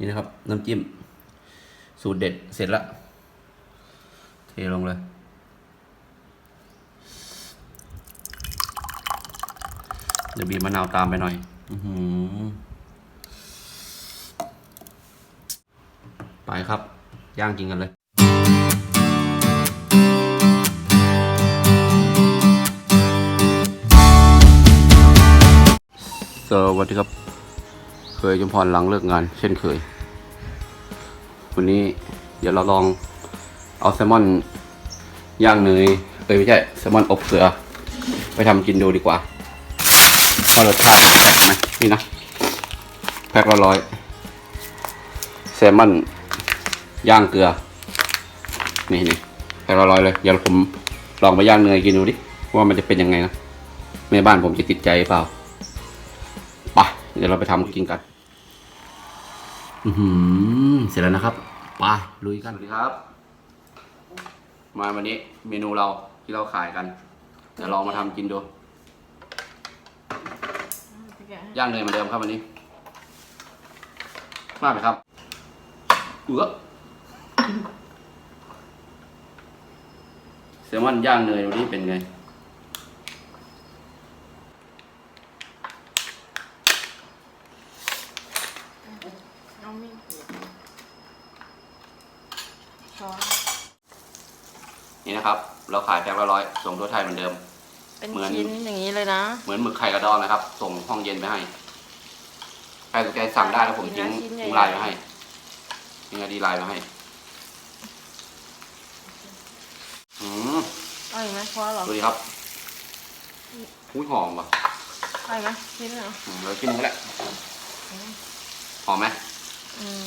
นี่นะครับ น้ำจิ้ม สูตรเด็ดเสร็จละเทลงเลย เดี๋ยวบีบมะนาวตามไปหน่อย อือหือไปครับ ย่างกินกันเลยสวัสดีครับ เคยจมพรหลังเลิกงาน เช่นเคย วันนี้เดี๋ยวเราลองเอาแซลมอนย่างเนยเอ้ยไม่ใช่แซลมอนอบเสือ ไปทำกินดูดีกว่าว่ารสชาติแปลกไหมนี่นะแพ็คละร้อยแซลมอนย่างเกลือ นี่นี่แพ็คละร้อยเลยเดี๋ยวผมลองไปย่างเนยกินดูดิว่ามันจะเป็นยังไงนะแม่บ้านผมจะติดใจเปล่าไปเดี๋ยวเราไปทำกินกัน อือหือเสร็จแล้วนะครับไปลุยกันสวัสดีครับ มาวันนี้เมนูเราที่เราขายกันเดี๋ยวลองมาทำกินดูย่างเนยเหมือนเดิมครับวันนี้มากไหมครับเอือแซลมอนย่างเนยวันนี้เป็นไง เอามีดกรีดช้อน นี่นะครับ เราขายแพ็คละร้อยส่งทั่วไทยเหมือนเดิม เป็นเหมือน ชิ้นอย่างนี้เลยนะเหมือนหมึกไข่กระดองนะครับ ส่งห้องเย็นไปให้ใครสนใจสั่งได้แล้วผมทิ้งชิ้นใหญ่ทิ้งไลน์ไว้ให้ทิ้งไอดีไลน์ไว้ให้อืมเอาอีกไหมพอเหรอดูดิครับอุ้ยหอมว่ะเอาอีกไหมชิ้นเหรออืมเรากินก็แหละหอมไหมอืม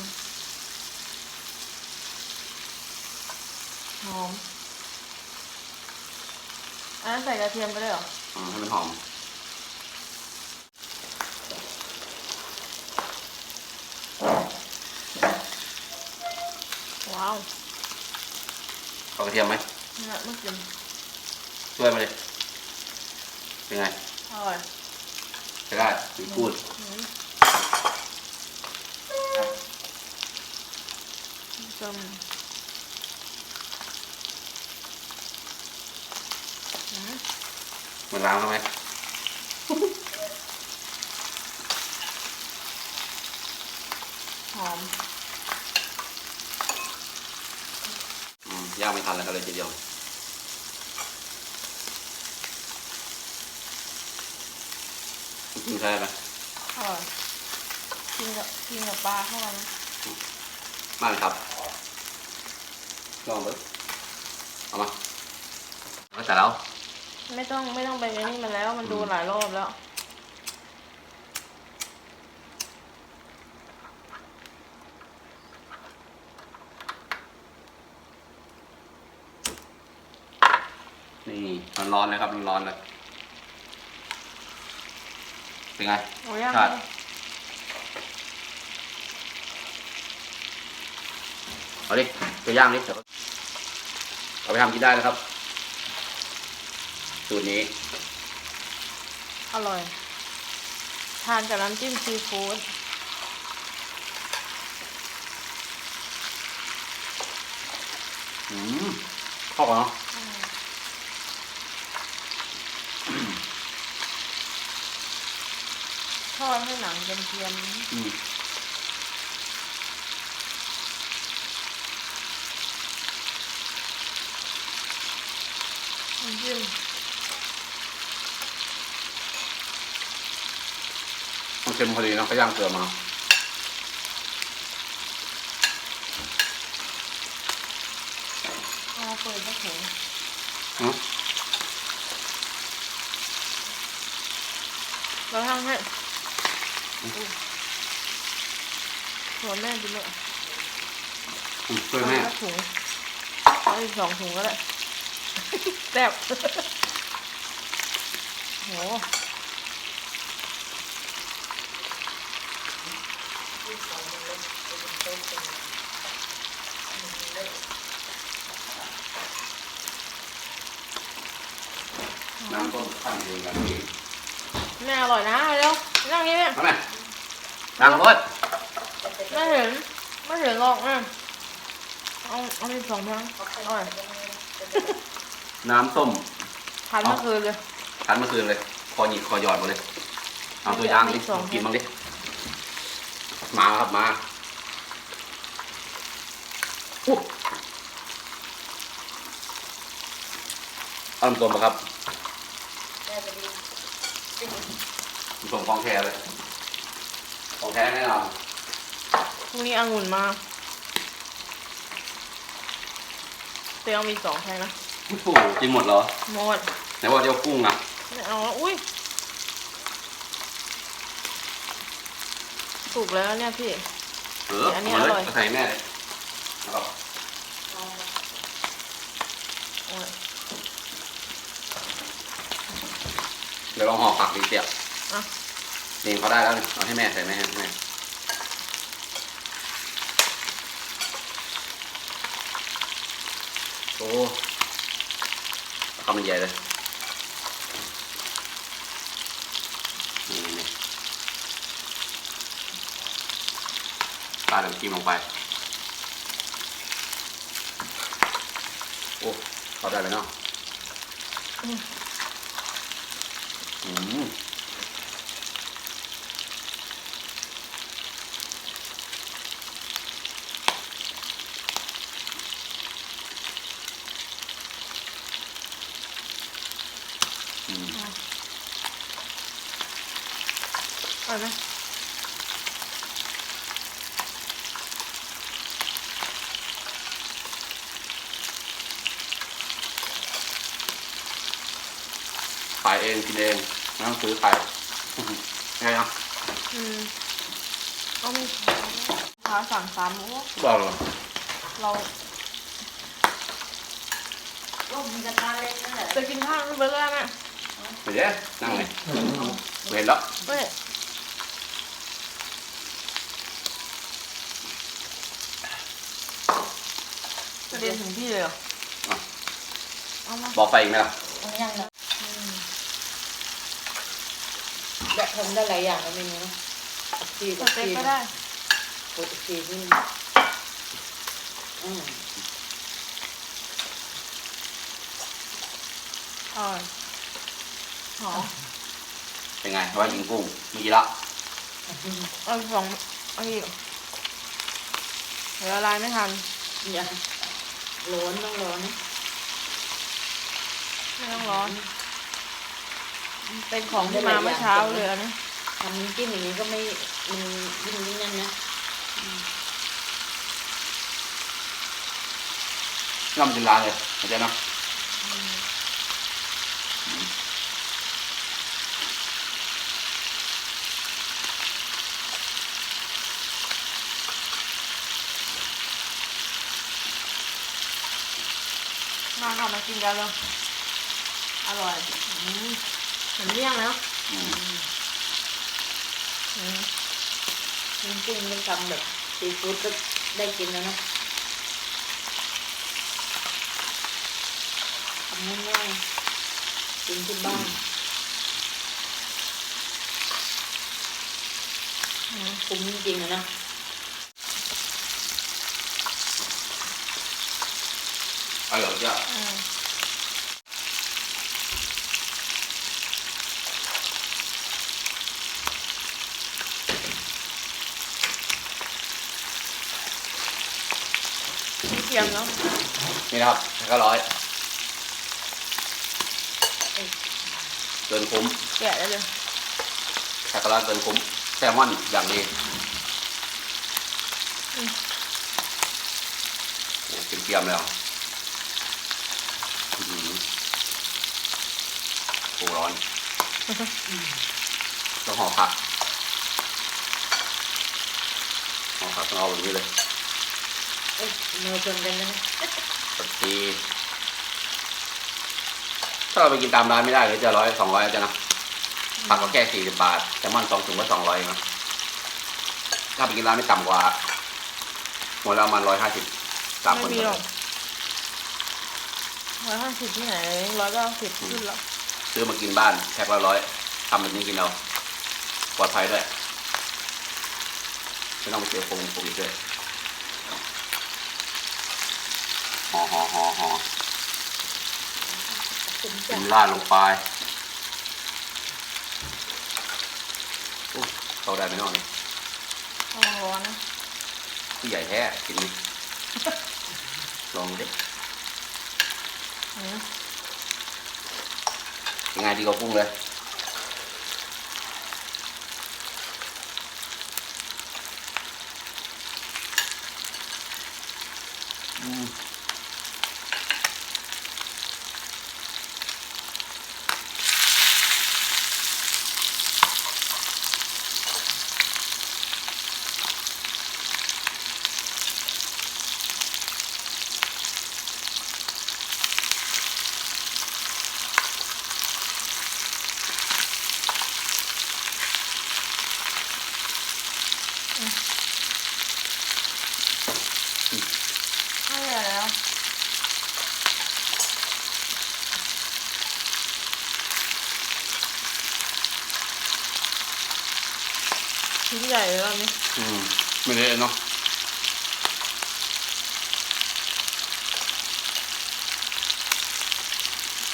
หอม อันนั้นใส่กระเทียมไปด้วยเหรออืมให้มันหอม ว้าวเอากระเทียมไหมนี่แหละเมื่อกี้ช่วยมาเลยเป็นไงอร่อยใช้ได้ดีกูดอืมจมอืม มันล้างแล้วไหมหอมอืมย่างไม่ทันแล้วก็เลยทีเดียวกินใช่ไหมอร่อยกินกับกินกับปลาเข้าไปนะมากเลยครับ ลองดูเอามาเอาแต่แล้ว ไม่ต้องไม่ต้องไปไอ้นี่มันแล้ว มันดูหลายรอบแล้ว นี่ร้อนๆเลยครับร้อนๆเลยเป็นไงโอ้ยย่างครับเลยเอาดิตัวย่างดิเดี๋ยวเอาไปทำกินได้แล้วครับ สูตรนี้ อร่อย ทานกับน้ำจิ้มซีฟู้ดอืมเข้ากันเนาะทอดให้หนังเทียมอืมๆน้ำจิ้ม มันเค็มพอดีเนาะเขาย่างเกลือมาเอาเปิดก็ถึงอืมเราทำให้อุ๊ยหัวแม่กินเลยอืมช่วยแม่เอาละถุงเอาอีกสองถุงก็ได้แซ่บโห น้ำ ต้มขั้นเองกันนี่แม่อร่อยนะเร็วนั่งนี้เนี่ยเอาไหมดังรถเไม่เห็นไม่เห็นหรอกอะเอาเอาไปสองครั้งอร่อยน้ำส้มทานเมื่อคืนเลยทานเมื่อคืนเลย คอหยิกคอหยอดหมดเลย เอาตัวอย่างดิสองกินบ้างดิมาครับมาอู้เอาน้ำส้มปะครับน้ำ ส้มของแท้เลย ของแท้แน่นอนพรุ่งนี้องุ่นมาเตียงมีสองแพ็คนะโอ้โหกินหมดเหรอ หมดไหนว่าเดี๋ยวกุ้งอะไม่เอาแล้วอุ้ยถูกแล้วเนี่ยพี่ เอออันนี้หมดเลอร่อยก็ใส่แม่เลยแล้วก็ โอ้ย เดี๋ยวลองห่อผักดีเสียบอะ นี่เขาได้แล้วนี่เอาให้แม่ใส่แม่ให้แม่โอ้คำมันใหญ่เลยนี่นี่ปลาดำจิ้มลงไป โอ้เขาได้เลยเนาะ อืม อืม อืม อร่อยไหม ขายเองกินเองไม่ต้องซื้อใครไงเนาะอืมเอามีขาสั่งสามโอ้บอกเหรอเราก็มีกระทะเล็กนั่นแหละจะกินข้าวไม่เบิร์กแล้วแม่เดี๋ยวนั่งเลยเห็นแล้วเฮ้ยจะเรียนถึงพี่เลยเหรออะเอามาบอกไฟอีกไหมล่ะมันยังนะ แบบทำได้หลายอย่างแล้วเมนูนะจีสเต็กก็ได้โปรตีนที่อืมอร่อยหอมเป็นไงว่ากินกุ้งมีกี่ละเอาสองเอันนี้เดี๋ยวละลายไม่ทันอย่าร้อนต้องร้อนนะไม่ต้องร้อน เป็นของที่มาเมื่อเช้าเลยอันนะทำน้ำจิ้มอย่างนี้ก็ไม่มันยิ่งยิ่งนั่นนะน้ำกินร้านเลยเข้าใจเนาะมาค่ะมากินกันเลยอร่อยอืม เหมือนเมี่ยงแล้วอืมอืมน้ำจิ้มเป็นทำแบบซีฟู้ดก็ได้กินแล้วนะทำง่ายๆกินที่บ้านอืมคุ้มจริงๆอะนะอร่อยจ้ะ อืมมีเทียมเนาะนี่นะครับแค่ร้อยเกินคุ้มแกะได้เลยแค่ร้อยเกินคุ้มแซลมอนอย่างดีโอ้กินเกียมแล้วอื้อหือโอ้ร้อนต้องห่อผักห่อผักต้องเอาแบบนี้เลย เอ้ยมือชนกันนะผักชีถ้าเราไปกินตามร้านไม่ได้เลยจะร้อยสองร้อยจะนะผักก็แค่สี่สิบบาทแซลมอนสองถุงก็สองร้อยนะถ้าไปกินร้านไม่ต่ำกว่าหัวละประมาณร้อยห้าสิบสามคไม่นมีหรอกร้อยห้าสิบที่ไหนร้อยเก้าสิบขึ้นแล้วซื้อมากินบ้านแพ็คละร้อยทำแบบนี้กินเอาปลอดภัยด้วยไม่ต้องไปเจอโฟมโฟมเยอะห่อห่อห่อห่อ ถึงจุ่จะมราดลงไปอู้เข้าได้ไหมเน้องนี่เอาร้อนนะผู้ใหญ่แท้กินนี่ลองดิอืมยังไงดีกว่าปรุงเลยอืม ไม่เหลือแล้วชิ้นใหญ่เลยรอบนี้ อืมไม่เละเนาะ อืม ไ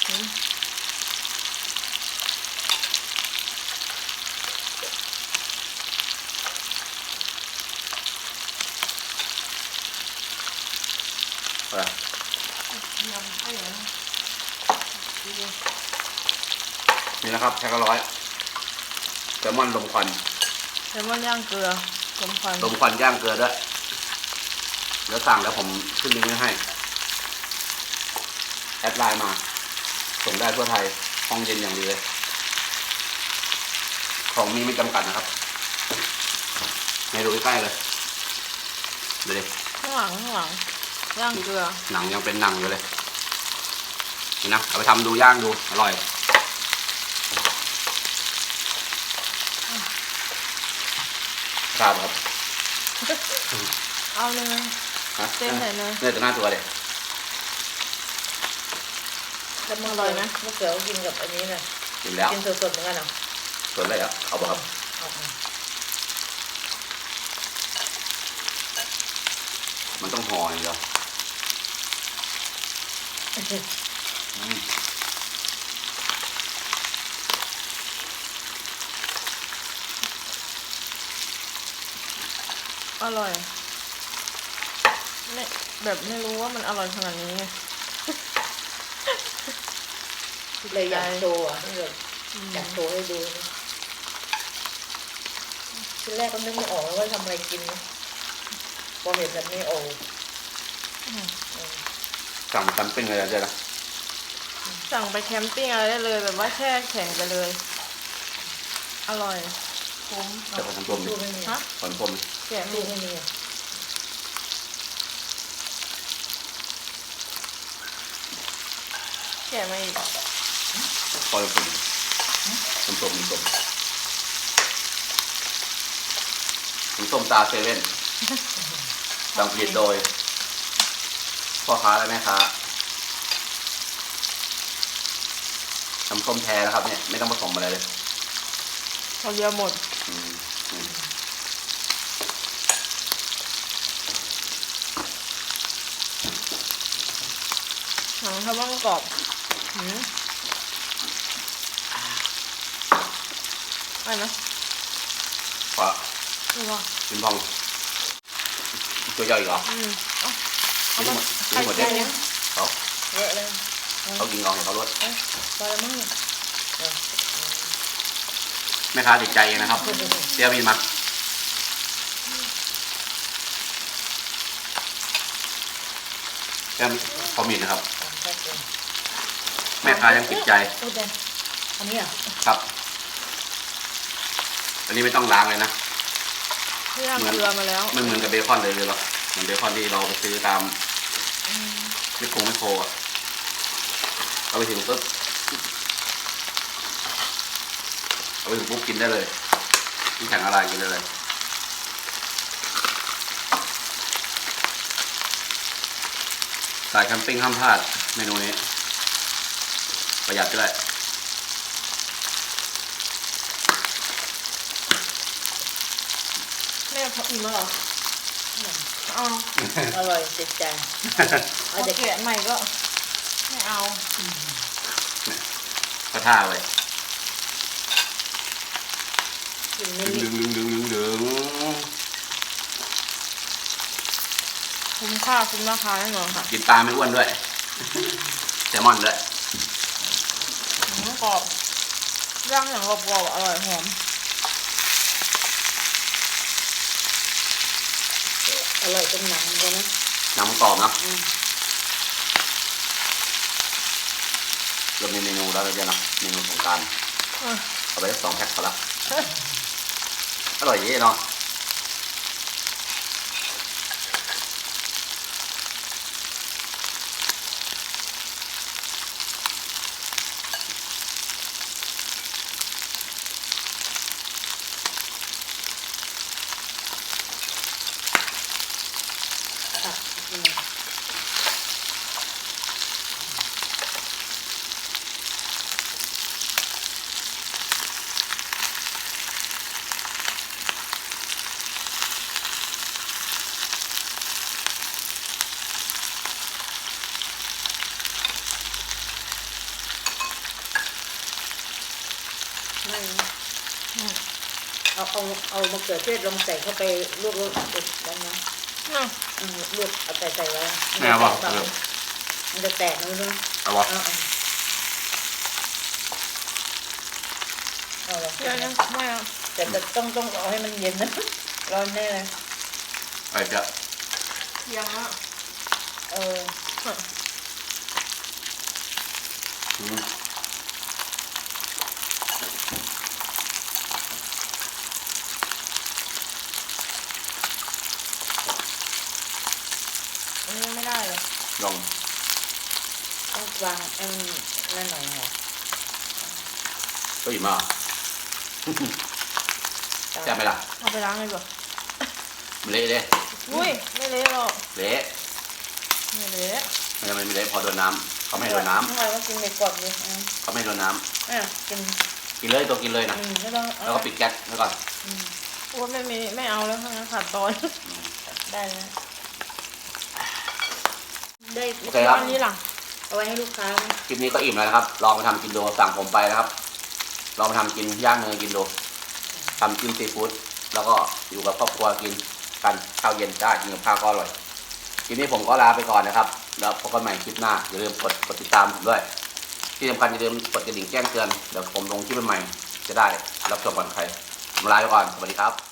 ปยำให้เหรอดีนี่นะครับแพ็คละร้อยแซลมอนลมควันแซลมอนย่างเกลือสมควันลมควันย่างเกลือด้วยแล้วสั่งแล้วผมขึ้นลิงก์ไว้ให้ แอดไลน์มา ส่งได้ทั่วไทยห้องเย็นอย่างดีเลย ของมีไม่จำกัดนะครับให้ดูใกล้ๆเลยดูดิข้างหลังข้างหลังย่างเกลือหนังยังเป็นหนังอยู่เลยนี่นะเอาไปทำดูย่างดูอร่อยครับครับเอาเลยฮะเต็มเลยเนอะเนี่ยตัวหน้าตัวเลย แล้วมะอร่อยนะมะเขือกินกับอันนี้น่ะกินแล้วกินสดๆเหมือนกันเหรอส่วนอะไรอะเอาบ่ครับเอามามันต้องห่ออย่างเดียวอืมอร่อยไม่แบบไม่รู้ว่ามันอร่อยขนาดนี้ไง เลยอยากโชว์อะนี่เลยอยากโชว์ให้ดูนะทีแรกก็นึกไม่ออกเลยว่าทำอะไรกินนะพอเห็นแบบนี้โอ้อืมเออสั่งแคมปิ้งเลยเจ๊นะสั่งไปแคมปิ้งอะไรได้เลยแบบว่าแช่แข็งไปเลย อร่อยคุ้มแต่ผสมต้มดูไม่มีฮะผสมต้มแกะดูมีไม่มีอะแกะมาอีก พอผสมผสมต้มผสมตาเซเว่นสั่งผลิตโดยพ่อค้าและแม่ค้าน้ำส้มแท้นะครับเนี่ยไม่ต้องผสมอะไรเลยพอเดียวหมดอืมอืมหนังทำว่างกรอบหืม อะไรนะฝาไม่ว่าเป็นพองตัวใหญ่อีกเหรออืมเอาเอากินมาหมดกินหมดใครเนี่ยกินเขาเยอะเลยเขากินเอาเห็นเขาลดเอ้ยพอแล้วมั้งเนี่ยเออแม่ค้าติดใจเองนะครับเตี้ยมีมาแก้มคอมมินนะครับสามแพ็คเลยแม่ค้ายังติดใจพูดได้อันนี้อะครับ อันนี้ไม่ต้องล้างเลยนะที่ย่างเกลือมาแล้วมันเหมือนกับเบคอนเลยเลยหรอเหมือนเบคอนที่เราไปซื้อตามไม่คงไม่โครอะเอาไปถึงปุ๊บเอาไปถึงปุ๊บกินได้เลยที่แข็งอะไรกินได้เลยสายแคมปิ้งห้ามพลาดเมนูนี้ ประหยัดด้วย เมม่พออิ่มแล้วเหรอเอาอร่อยติดใจเอาแกะใหม่ก็ ไม่เอากระท่าไว้กินไม่ดึมีงดึงดึงดึงดึงคุ้มค่าคุ้มราคาแน่นอนค่ะกินปลาไม่อ้วนด้วยแซลมอนด้วยหมูกรอบย่างอย่างกรอบๆอร่อยหอม อร่อยจนหนังเลยนะน้ำกรอบเนาะอืมรวมในเมนูแล้วเลยเนาะเมนูสงกรารอะเอาไปสักสองแพ็คพอละอร่อยเย่เนาะค่ะ ไม่นะอืมเอาเอาเอามะเขือเทศลงใส่เข้าไปลวกลวกติดแล้วนะน่ะอืมลวกเอาใส่ใส่ไว้แม่บอกมันจะแตกมันจะแตกนะเนาะเอาวะเอาเอาเอาเหรอเดี๋ยวยังไม่เอาแต่แต่ต้องต้องเอาให้มันเย็นนะร้อนแน่เลยไอ้เจ้ายังอะเอออะอืมอันนี้ไม่ได้เลยลองต้องวางอันนั่นหน่อยเหรอก็อิ่มอะแซ่บไหมล่ะเอาไปล้างเลยดีกว่ามันเละเลยอุ้ยไม่เละหรอกเละไม่เละมันจะไม่เละพอโดนน้ำเขาไม่ให้โดนน้ทำไมว่ากินในกรอบเลยอืมำเขาไม่ให้โดนน้อะกินำกินเลยตัวกินเลยนะอืมไม่ต้องแล้วก็ปิดแก๊สไว้ก่อนอืมโอ้ยไม่มีไม่เอาแล้วทั้งนั้นขาดตอนได้แล้ว ได้โอเคครับอันนี้ล่ะเอาไว้ให้ลูกค้านะคลิปนี้ก็อิ่มแล้วนะครับ ลองมาทำกินดูสั่งผมไปนะครับ ลองมาทำกินย่างเนยกินดูทำกินซีฟู้ดแล้วก็อยู่กับครอบครัวกินกันข้าวเย็นได้กินกับข้าวก็อร่อยคลิปนี้ผมก็ลาไปก่อนนะครับ แล้วพบกันใหม่คลิปหน้าอย่าลืมกดกดติดตามผมด้วย ที่สำคัญอย่าลืมกดกระดิ่งแจ้งเตือนเดี๋ยวผมลงคลิปใหม่ๆจะได้รับชมก่อนใครผมลาไปก่อนสวัสดีครับ